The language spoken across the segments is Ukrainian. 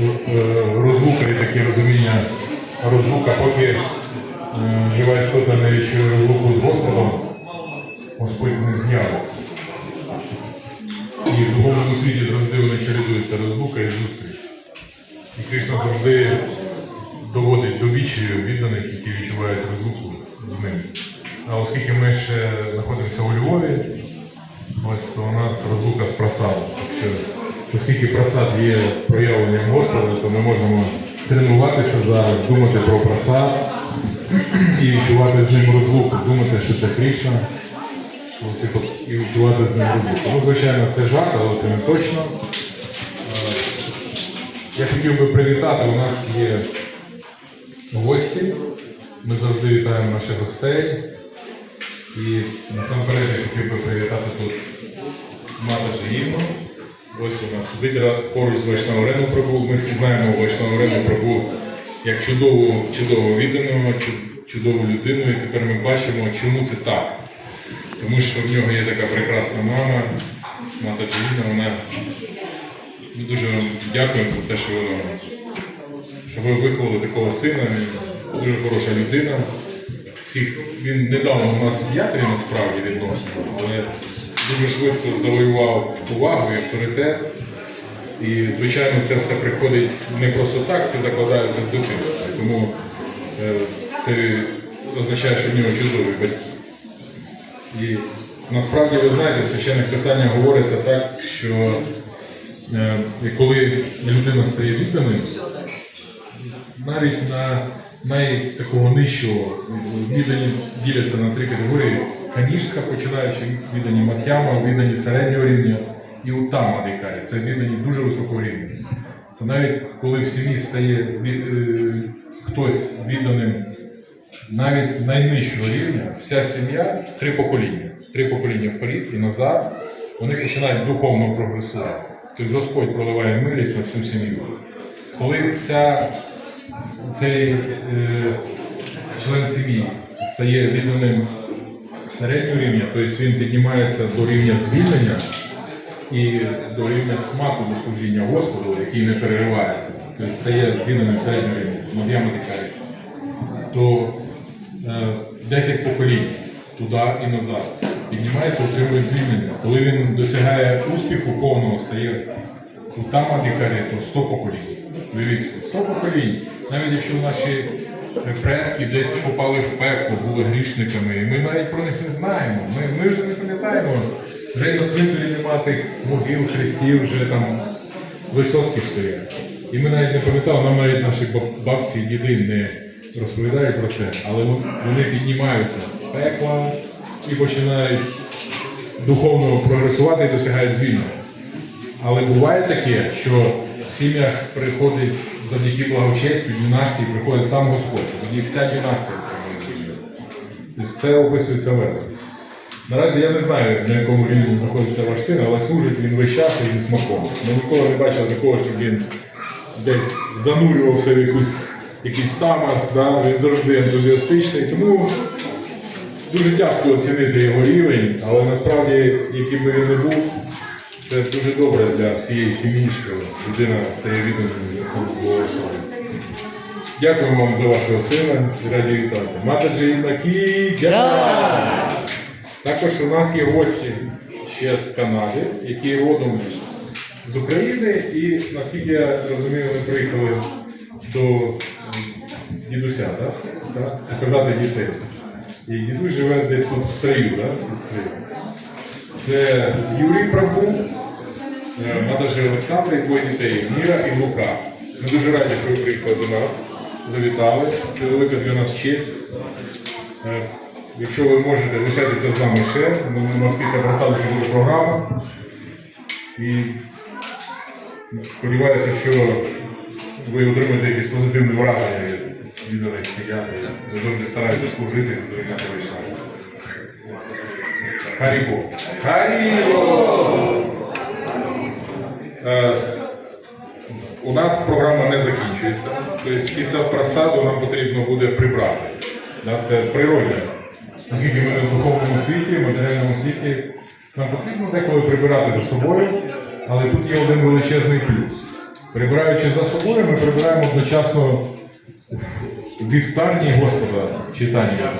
е, розлука і таке розуміння розлука, поки е, жива істота не відчує розлуку з Господом, Господь не з'явиться. І в духовному світі завжди вони чередуються розлука і зустріч. І Кришна завжди доводить до відчаю відданих, які відчувають розлуку з ним. А оскільки ми ще знаходимося у Львові, ось то у нас розлука з просадом. Оскільки просад є проявленням Господа, то ми можемо тренуватися зараз, думати про просад і відчувати з ним розлуку, думати, що це Кришна, і відчувати з ним розлуку. Ну, звичайно, це жарт, але це не точно. Я хотів би привітати, у нас є гості. Ми завжди вітаємо наших гостей. І насамперед я хотів би привітати тут Мата Жиївну. Ось вона сидить ра- поруч з Вайшнаварену Прабу. Ми всі знаємо Вайшнаварену Прабу як чудову, чудову віддану, чу- чудову людину. І тепер ми бачимо, чому це так. Тому що в нього є така прекрасна мама, Мата Джаїна, вона ми дуже вам дякуємо за те, що що ви виховали такого сина. Він дуже хороша людина. Всіх, він недавно у нас в насправді відносно, але дуже швидко завоював увагу і авторитет. І, звичайно, це все приходить не просто так, це закладається з дитинства. Тому е, це означає, що в нього чудові батьки. І насправді ви знаєте, в священних писаннях говориться так, що е, коли людина стає відданою, навіть на найтакого нижчого віддані діляться на три категорії: канішка, починаючи віддані мадхяма, віддані середнього рівня і уттама дикарі. Це віддані дуже високого рівня. То навіть коли в сім'ї стає ві- е, хтось відданим навіть найнижчого рівня, вся сім'я три покоління. Три покоління вперед і назад, вони починають духовно прогресувати. Тобто Господь проливає милість на всю сім'ю. Коли ця, цей е, член сім'ї стає відданим середнього рівня, тобто він піднімається до рівня звільнення і до рівня смаку до служіння Господу, який не переривається, тобто стає відданим середнього рівня, Мад'яма Дикарі, то е, 10 поколінь туди і назад. Піднімається, отримує звільнення. Коли він досягає успіху повного, стає там дикарі, то 100 поколінь. Дивіться, 100 поколінь. Навіть якщо наші предки десь попали в пекло, були грішниками, і ми навіть про них не знаємо. Ми, ми вже не пам'ятаємо. Вже і на цвинтарі нема тих могил, хрестів, вже там висотки стоять. І ми навіть не пам'ятали, нам навіть наші бабці і діди не розповідають про це, але вони піднімаються з пекла і починають духовно прогресувати і досягають звільнення. Але буває таке, що в сім'ях приходить завдяки благочестю, династії, приходить сам Господь. Тоді вся династія отримує звільнення. Тобто це описується ведом. Наразі я не знаю, на якому рівні знаходиться ваш син, але служить він весь час і зі смаком. Ми ніколи не бачили такого, щоб він десь занурювався в якусь, якийсь тамас, да? він завжди ентузіастичний. Тому дуже тяжко оцінити його рівень, але насправді, яким би він не був, це дуже добре для всієї сім'ї, що людина стає відданою Богослові. Дякуємо вам за вашого сина і раді вітати. Матаджі Накі, дякую! Також у нас є гості ще з Канади, які родом з України, і наскільки я розумію, вони приїхали до дідуся, так? Показати дітей. І дідусь живе десь тут в стрию, так? Стрию. Це Юрій Прабу, е, Мадажи Олександр і двоє дітей Міра і Лука. Ми дуже раді, що ви приїхали до нас, завітали. Це велика для нас честь. Е, Якщо ви можете, лишайтеся з нами ще. Ну, У нас після просаду ще буде програма. І сподіваюся, що ви отримаєте якесь позитивне враження від психіатрів. Ви завжди стараються служити і задовольняти вийшла. Харібо. Харібо! Е, У нас програма не закінчується. Тобто після просаду нам потрібно буде прибрати. Да, Це природне. Оскільки ми в духовному світі, в матеріальному світі, нам потрібно деколи прибирати за собою, але тут є один величезний плюс. Прибираючи за собою, ми прибираємо одночасно в вівтарні Господа читання.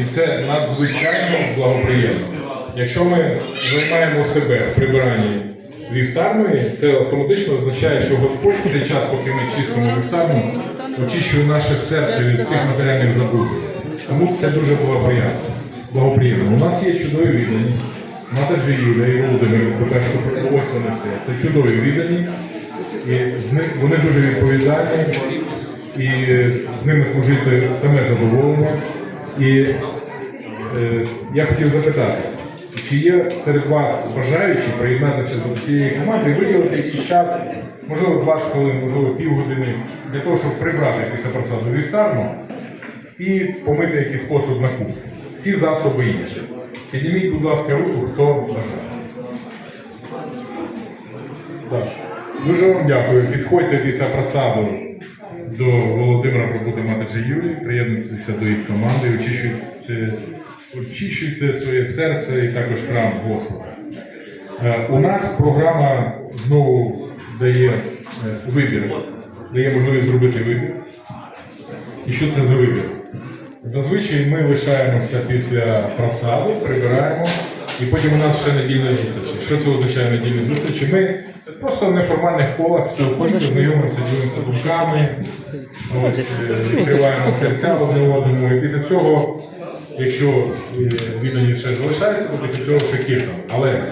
І це надзвичайно благоприємно. Якщо ми займаємо себе в прибиранні вівтарної, це автоматично означає, що Господь в цей час, поки ми чистимо вівтарну, очищує наше серце від всіх матеріальних забруднень. Тому це дуже благоприємно. благоприємно. У нас є чудові віддані. Мата Юля і Володимир, по-перше, ось вони стоять. Це чудові віддані. І з них вони дуже відповідальні, і з ними служити саме задоволення. І е, я хотів запитатися, чи є серед вас бажаючі приєднатися до цієї команди і виділити якийсь час, можливо, 20 хвилин, можливо, півгодини, для того, щоб прибрати після просаду вівтарну і помити якийсь посуд на кухні. Ці засоби є. Підніміть, будь ласка, руку, хто бажає. Дуже вам дякую. Підходьте після просаду до Володимира Пробути Матаджі Юрії, приєднуйтеся до їх команди, очищуйте, очищуйте своє серце і також храм Господа. Е, У нас програма знову дає е, вибір, дає можливість зробити вибір. І що це за вибір? Зазвичай ми лишаємося після просади, прибираємо, і потім у нас ще недільні зустрічі. Що це означає недільні зустрічі? Ми просто в неформальних колах спілкуємося, знайомимося, ділимося думками, ось, е, відкриваємо серця одне одному. І після цього, якщо е, віддані ще залишається, то після цього ще кіртан. Але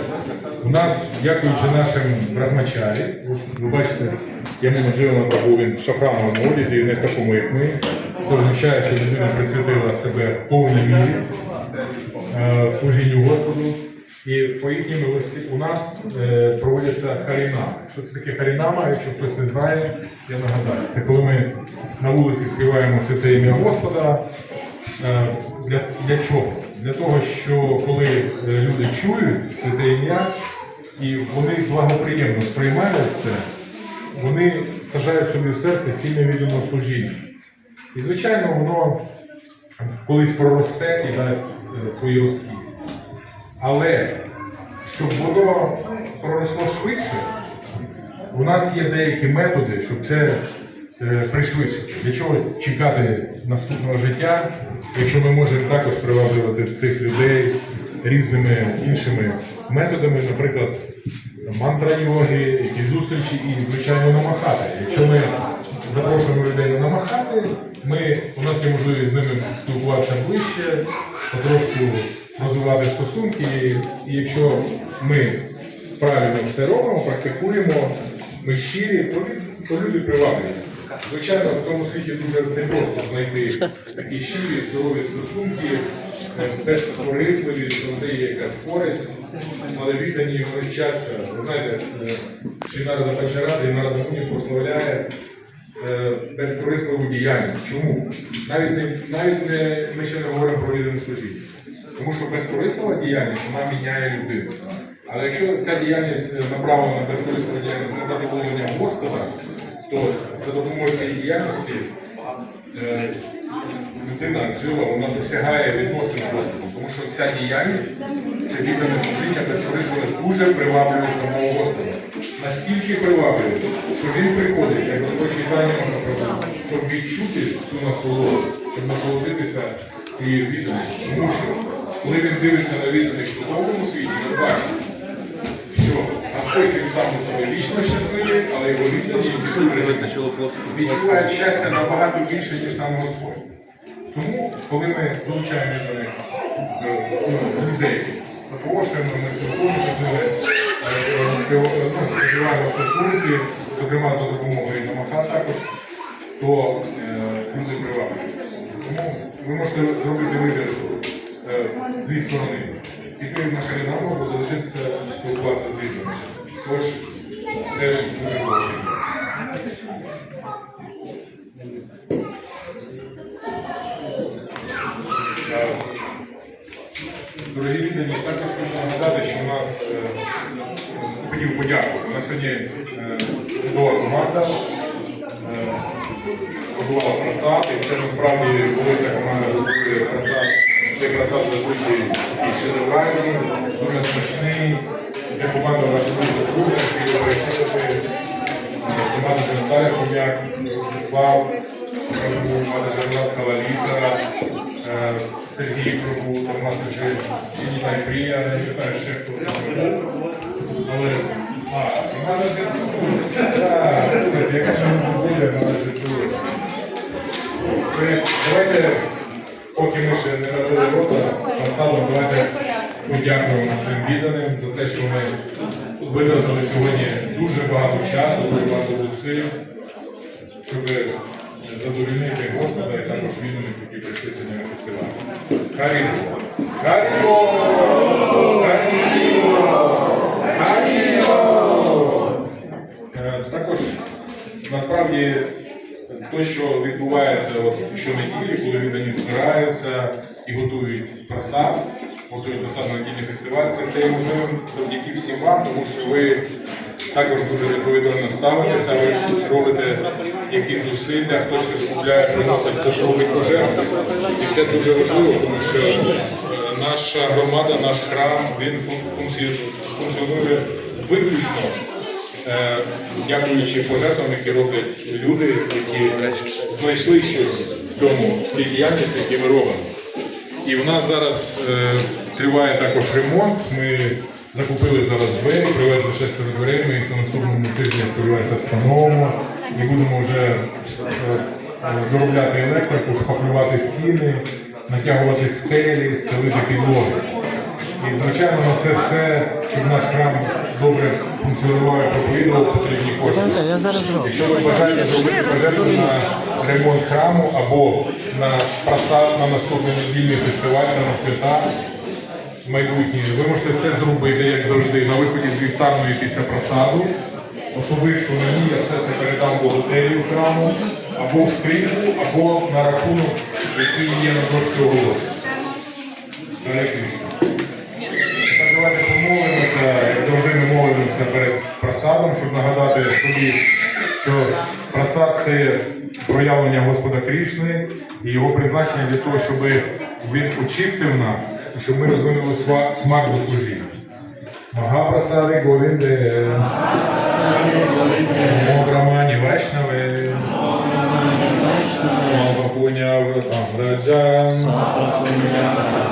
у нас, дякуючи нашим брахмачарі, ви бачите, Ямуна Дживана був він в шафрановому одязі, не в такому, як ми. Це означає, що людина присвятила себе повній мірі е, служінню Господу. І по їхній милості у нас е, проводяться харінами. Що це таке харінама? Якщо хтось не знає, я нагадаю. Це коли ми на вулиці співаємо святе ім'я Господа. Е, для, для чого? Для того, що коли е, люди чують святе ім'я і вони благоприємно сприймають це, вони сажають собі в серце сильне відданого служіння. І, звичайно, воно колись проросте і дасть е, свої ростки. Але щоб воно проросло швидше, у нас є деякі методи, щоб це е, пришвидшити. Для чого чекати наступного життя, якщо ми можемо також приваблювати цих людей різними іншими методами, наприклад, мантра йоги, якісь зустрічі і, звичайно, намахати. Якщо ми запрошуємо людей на намахати, ми, у нас є можливість з ними спілкуватися ближче, потрошку розвивати стосунки. І, якщо ми правильно все робимо, практикуємо, ми щирі, то, то люди приваблюються. Звичайно, в цьому світі дуже непросто знайти такі щирі, здорові стосунки, е, безкорисливі, завжди є якась користь, але віддані вони. Ви знаєте, е, чи народа Панчарада і народа Муні прославляє е, безкорисливу діяльність. Чому? Навіть навіть не ми ще не говоримо про віддане служіння. Тому що безкорислива діяльність вона міняє людину. Але якщо ця діяльність е, направлена на безкорисливу діяльність на задоволення Господа, то за допомогою цієї діяльності е, людина жила, вона досягає відносин з Господом. Тому що ця діяльність, це віддане служіння безкорисливе дуже приваблює самого Господа. Настільки приваблює, що він приходить, як Господь читання щоб відчути цю насолоду, щоб насолодитися цією відданістю. Тому що коли він дивиться на відданих в духовному світі, він бачить, що Господь він сам у собі вічно щасливий, але його віддані відчувають щастя набагато більше, ніж сам Господь. Тому, коли ми залучаємо відданих е, ну, людей, запрошуємо, ми спілкуємося з ними, е, ну, розвиваємо стосунки, зокрема за допомогою намаха також, то е, люди приваблюються. Тому ви можете зробити вибір е, дві сторони. Піти на Харінаму або залишитися спілкуватися з відданими. Тож теж дуже добре. Дорогі віддані, також хочу нагадати, що у нас е, хотів подякувати. У нас сьогодні е, чудова команда е, готувала просад, і це насправді, коли ця команда просад, цей просад зазвичай такий шедевральний, дуже смачний. Ця команда вона дуже дружна, і Це мати Наталя Хом'як, Ростислав, мати Жанна е, Сергій Прабу, там мати вже Чінітай Прія, я не знаю ще хто. Але, а, і. Так, ось яка ж не забуде, мати Житулась. Тобто, давайте, поки ми ще не робили рота, фасадом, давайте подякуємо цим відданим за те, що вони витратили сьогодні дуже багато часу, дуже багато зусиль, щоб задовольнити Господа і також відданих, які прийшли сьогодні на фестиваль. Харімо! Харімо! Харімо! Харімо! Е, Також насправді те, що відбувається от, щонеділі, коли віддані збираються і готують просад, готують просад на недільний фестиваль, це стає можливим завдяки всім вам, тому що ви також дуже відповідально ставитеся, ви робите якісь зусилля, хтось щось купляє, приносить, хтось робить пожертви. І це дуже важливо, тому що е, наша громада, наш храм, він фун- функціонує, виключно дякуючи пожертвам, які роблять люди, які знайшли щось в цьому в цій діяльності, які ми робимо. І в нас зараз е, триває також ремонт. Ми закупили зараз двері, привезли шестеро дверей. Ми їх на наступному тижні сподіваюся встановимо і будемо вже е, е, доробляти електрику, шпаклювати стіни, натягувати стелі, стелити підлоги. І звичайно, на це все, щоб наш храм добре функціонував і проповідував, потрібні кошти. Я зараз. Якщо ви бажаєте зробити пожертву на ремонт храму або на просад на наступний недільний фестиваль на свята майбутні, ви можете це зробити, як завжди, на виході з вівтарної після просаду. Особисто мені я все це передам бухгалтерію храму, або в скриньку, або на рахунок, який є на дошці Кришна. Так як завжди ми молимося перед просадом, щоб нагадати собі, що просад це проявлення Господа Крішни і його призначення для того, щоб він очистив нас і щоб ми розвинули смак до служіння. Магапрасади Говінде, Мограмані Вайшнаве, Слава Пуня Вратам Раджан, Вишвасунай Ваджаяте,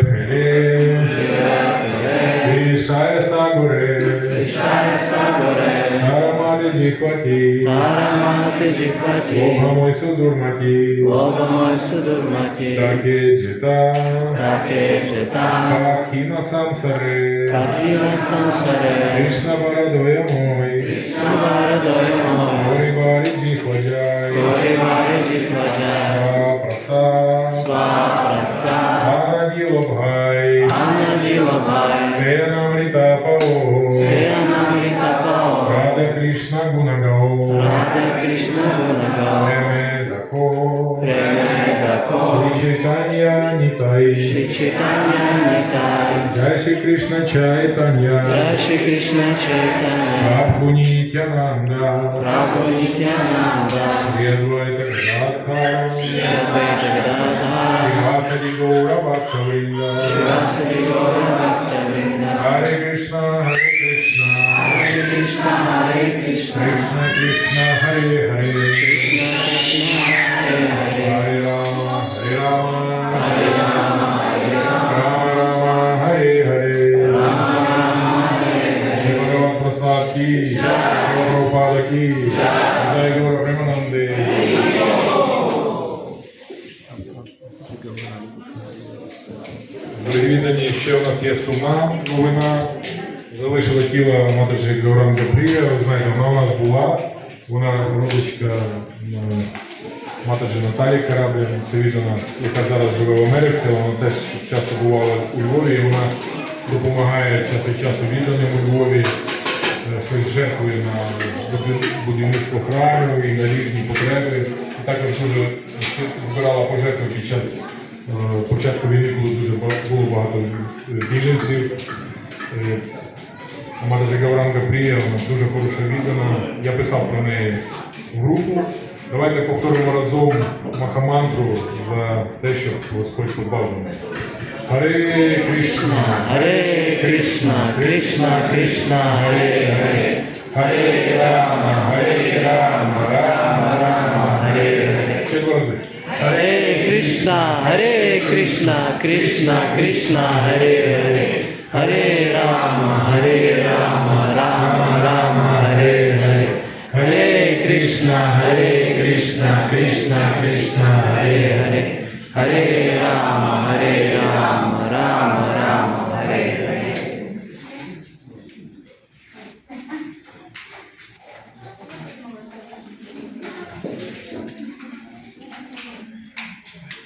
Mandikwati. Paramantikwati. Obamoy Sudurmati. Obamoy Sudurmati. Take Jeta, Take Jita. Kakhina Samsare. Kakhina Samsare. Krishna Varadoya Moy. Krishna Varadoya Moy. Hori Bari Jikwajai. Hori Bari Jikwajai. Swa Prasa. Swa Prasa. Bhagya Vabhaya. Джай Шри Кришна Чайтанья, Jai Shri Krishna Chaitanya, Прабху Нитянанда, Prabhu Nityananda, Шри Адвайта Гадха, Advaita Gadadhar, Шривасади Гаура Бхактавринда, Shivasadi Gaura Bhaktavinda, Харе Кришна, Харе Кришна, Hare Krishna, Hare Krishna, Кришна Кришна, Харе Харе, Krishna Krishna, Ки, Дай Гаура Премананде. Дорогі віддані, ще у нас є сума новина. Залишила тіло матері Гауранга Прія. Ви знаєте, вона у нас була. Вона родичка матері Наталі Караблі, це віддана, яка зараз живе в Америці. Вона теж часто бувала у Львові. і Вона допомагає час від часу відданим у Львові. Щось жертвує на будівництво храмів і на різні потреби. Також дуже збирала пожертви під час е, початку війни, коли дуже було багато е, біженців. Е, Мадажа Гауранга Прія, вона дуже хороша віддана. Я писав про неї в групу. Давайте повторимо разом Махамантру за те, щоб Господь подбав за неї. Харе Кришна, Харе Кришна, Кришна, Кришна, Харе Харе. Харе Рама, Харе Рама, Рама Рама, Харе Харе. Ще рази. Hare Krishna, Hare Krishna, Krishna Krishna, Hare Hare. Hare Rama, Hare Rama, Rama Rama, Hare Hare. Hare Krishna, Hare Krishna, Krishna Krishna, Hare Hare. Hare રામ Hare રામ